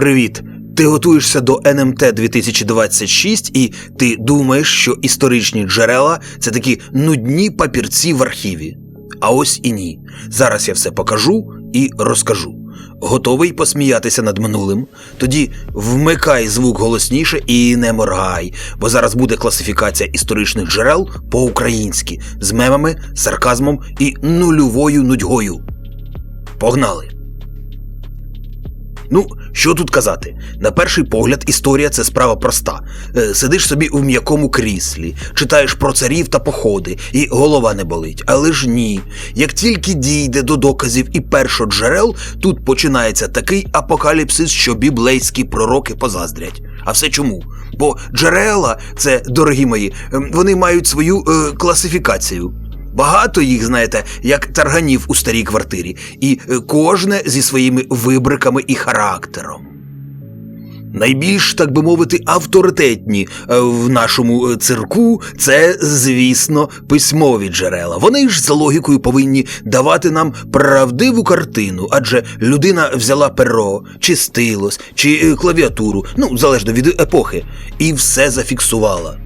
Привіт! Ти готуєшся до НМТ 2026 і ти думаєш, що історичні джерела це такі нудні папірці в архіві. А ось і ні. Зараз я все покажу і розкажу. Готовий посміятися над минулим? Тоді вмикай звук голосніше і не моргай, бо зараз буде класифікація історичних джерел по-українськи з мемами, сарказмом і нульовою нудьгою. Погнали! Ну, що тут казати? На перший погляд, історія це справа проста. Е, Сидиш собі у м'якому кріслі, читаєш про царів та походи, і голова не болить. Але ж ні. Як тільки дійде до доказів і першоджерел, тут починається такий апокаліпсис, що біблейські пророки позаздрять. А все чому? Бо джерела, це, дорогі мої, ем, вони мають свою е, класифікацію. Багато їх, знаєте, як тарганів у старій квартирі, і е, кожне зі своїми вибриками і характером. Найбільш, так би мовити, авторитетні е, в нашому е, цирку це, звісно, письмові джерела. Вони ж за логікою повинні давати нам правдиву картину, адже людина взяла перо, чи стилус, чи клавіатуру, ну, залежно від епохи, і все зафіксувала.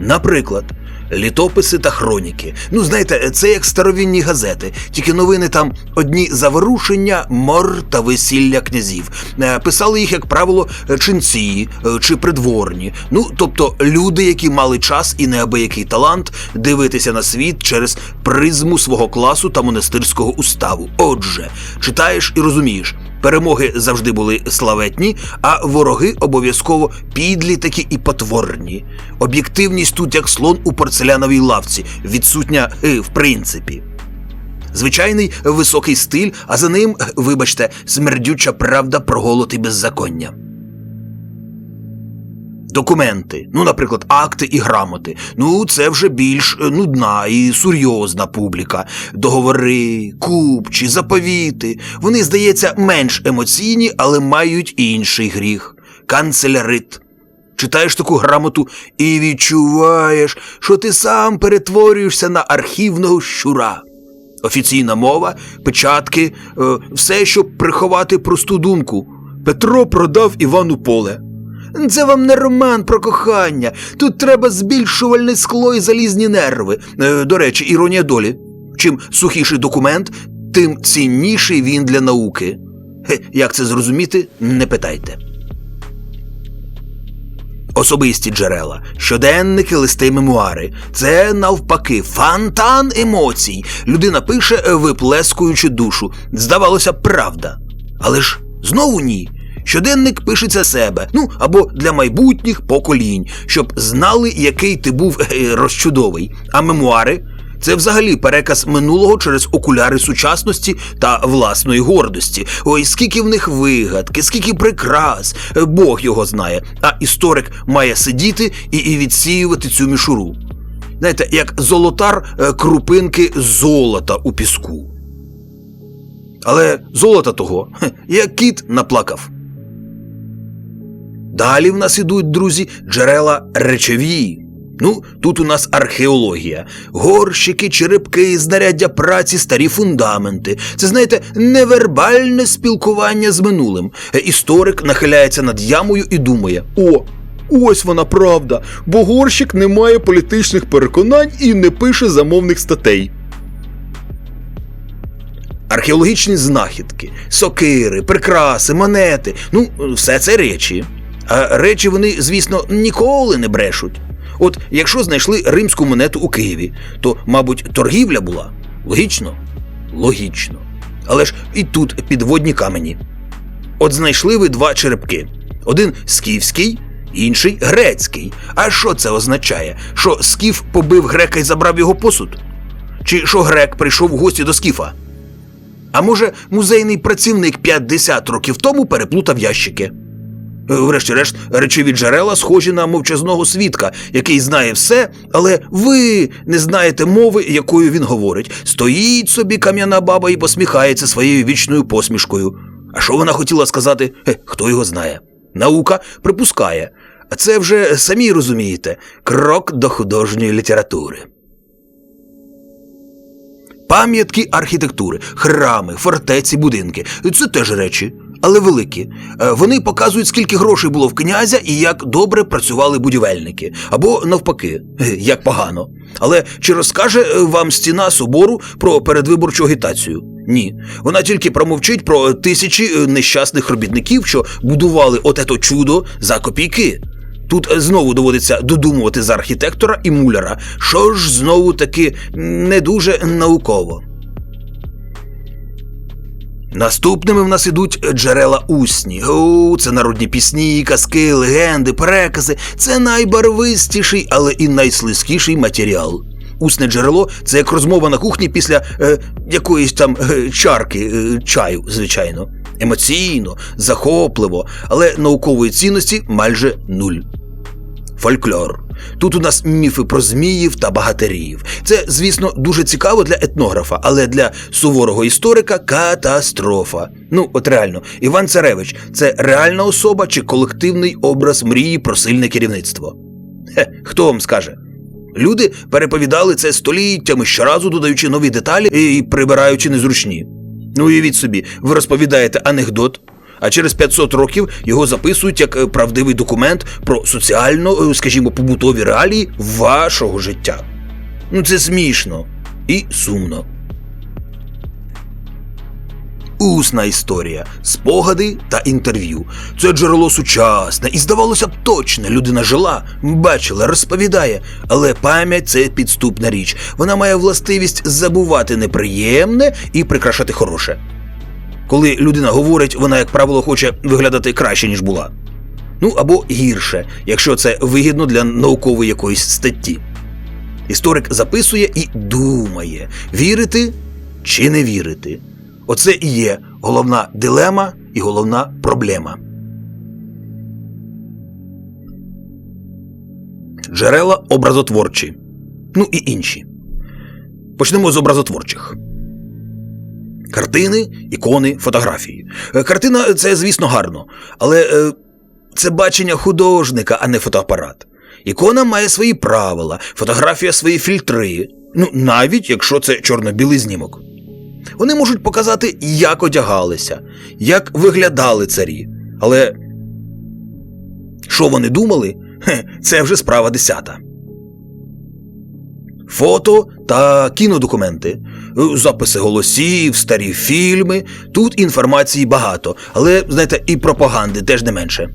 Наприклад, літописи та хроніки. Ну, знаєте, це як старовинні газети, тільки новини там одні заворушення, мор та весілля князів. Е, Писали їх, як правило, ченці е, чи придворні. Ну, тобто люди, які мали час і неабиякий талант дивитися на світ через призму свого класу та монастирського уставу. Отже, читаєш і розумієш. Перемоги завжди були славетні, а вороги обов'язково підлі такі і потворні. Об'єктивність тут як слон у порцеляновій лавці, відсутня е, в принципі. Звичайний високий стиль, а за ним, вибачте, смердюча правда про голод і беззаконня. Документи, ну, наприклад, акти і грамоти. Ну, це вже більш е, нудна і серйозна публіка. Договори, купчі, заповіти. Вони, здається, менш емоційні, але мають інший гріх канцелярит. Читаєш таку грамоту і відчуваєш, що ти сам перетворюєшся на архівного щура. Офіційна мова, печатки, е, все, щоб приховати просту думку. Петро продав Івану поле. Це вам не роман про кохання. Тут треба збільшувальне скло і залізні нерви. Е, До речі, іронія долі. Чим сухіший документ, тим цінніший він для науки. Як це зрозуміти, не питайте. Особисті джерела, щоденники, листи, мемуари. Це навпаки фонтан емоцій. Людина пише, виплескуючи душу. Здавалося, правда. Але ж знову ні. Щоденник пишеться себе, ну або для майбутніх поколінь, щоб знали, який ти був е, розчудовий. А мемуари це взагалі переказ минулого через окуляри сучасності та власної гордості. Ой, скільки в них вигадки, скільки прикрас, е, Бог його знає. А історик має сидіти і, відсіювати цю мішуру. Знаєте, як золотар е, крупинки золота у піску. Але золота того, як кіт наплакав. Далі в нас ідуть, друзі, джерела речові. Ну, тут у нас археологія, горщики, черепки, знаряддя праці, старі фундаменти. Це, знаєте, невербальне спілкування з минулим. Історик нахиляється над ямою і думає: о, ось вона правда, бо горщик не має політичних переконань і не пише замовних статей. Археологічні знахідки, сокири, прикраси, монети ну, все це речі. А речі вони, звісно, ніколи не брешуть. От якщо знайшли римську монету у Києві, то, мабуть, торгівля була. Логічно? Логічно. Але ж і тут підводні камені. От знайшли ви два черепки: один скіфський, інший грецький. А що це означає? Що скіф побив грека і забрав його посуд? Чи що грек прийшов в гості до скіфа? А може, музейний працівник 50 років тому переплутав ящики? Е, Врешті-решт, речові джерела схожі на мовчазного свідка, який знає все, але ви не знаєте мови, якою він говорить. Стоїть собі кам'яна баба і посміхається своєю вічною посмішкою. А що вона хотіла сказати? Е, хто його знає? Наука припускає. А це вже самі розумієте крок до художньої літератури. Пам'ятки архітектури, храми, фортеці, будинки це теж речі. Але великі. Е, Вони показують, скільки грошей було в князя і як добре працювали будівельники, або навпаки, е, як погано. Але чи розкаже е, вам стіна собору про передвиборчу агітацію? Ні. Вона тільки промовчить про тисячі нещасних робітників, що будували отето чудо за копійки. Тут знову доводиться додумувати за архітектора і муляра, що ж знову таки не дуже науково. Наступними в нас ідуть джерела усні. О, це народні пісні, казки, легенди, перекази. Це найбарвистіший, але і найслизькіший матеріал. Усне джерело це як розмова на кухні після е, якоїсь там е, чарки е, чаю, звичайно. Емоційно, захопливо, але наукової цінності майже нуль. Фольклор. Тут у нас міфи про зміїв та багатирів. Це, звісно, дуже цікаво для етнографа, але для суворого історика катастрофа. Ну, от реально, Іван Царевич це реальна особа чи колективний образ мрії про сильне керівництво? Хе, хто вам скаже? Люди переповідали це століттями, щоразу додаючи нові деталі і прибираючи незручні. Ну, уявіть собі, ви розповідаєте анекдот, а через 500 років його записують як е, правдивий документ про соціально, е, скажімо, побутові реалії вашого життя. Ну, це смішно і сумно. Усна історія, спогади та інтерв'ю. Це джерело сучасне і, здавалося б, точне. Людина жила, бачила, розповідає. Але пам'ять це підступна річ. Вона має властивість забувати неприємне і прикрашати хороше. Коли людина говорить, вона, як правило, хоче виглядати краще, ніж була. Ну або гірше, якщо це вигідно для наукової якоїсь статті. Історик записує і думає, вірити чи не вірити. Оце і є головна дилема і головна проблема. Джерела образотворчі. Ну і інші. Почнемо з образотворчих. Картини, ікони, фотографії. Е, Картина це, звісно, гарно, але е, це бачення художника, а не фотоапарат. Ікона має свої правила, фотографія свої фільтри. Ну, навіть якщо це чорно-білий знімок. Вони можуть показати, як одягалися, як виглядали царі. Але що вони думали, це вже справа десята. Фото та кінодокументи, е, записи голосів, старі фільми. Тут інформації багато, але, знаєте, і пропаганди теж не менше.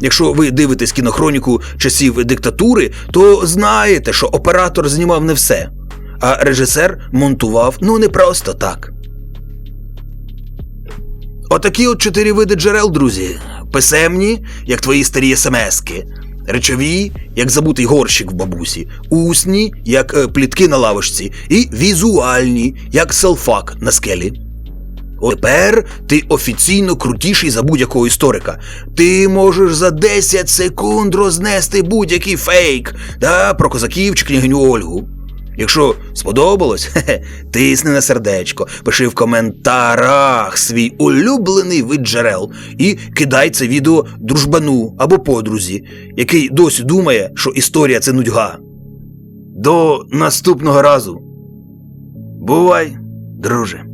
Якщо ви дивитесь кінохроніку часів диктатури, то знаєте, що оператор знімав не все, а режисер монтував ну не просто так. Отакі от чотири види джерел, друзі. Писемні, як твої старі смски. Речові, як забутий горщик в бабусі, усні, як е, плітки на лавочці, і візуальні, як селфак на скелі. Тепер ти офіційно крутіший за будь-якого історика. Ти можеш за 10 секунд рознести будь-який фейк да, про козаків чи княгиню Ольгу. Якщо сподобалось, тисни на сердечко, пиши в коментарах свій улюблений вид джерел і кидай це відео дружбану або подрузі, який досі думає, що історія це нудьга. До наступного разу. Бувай, друже.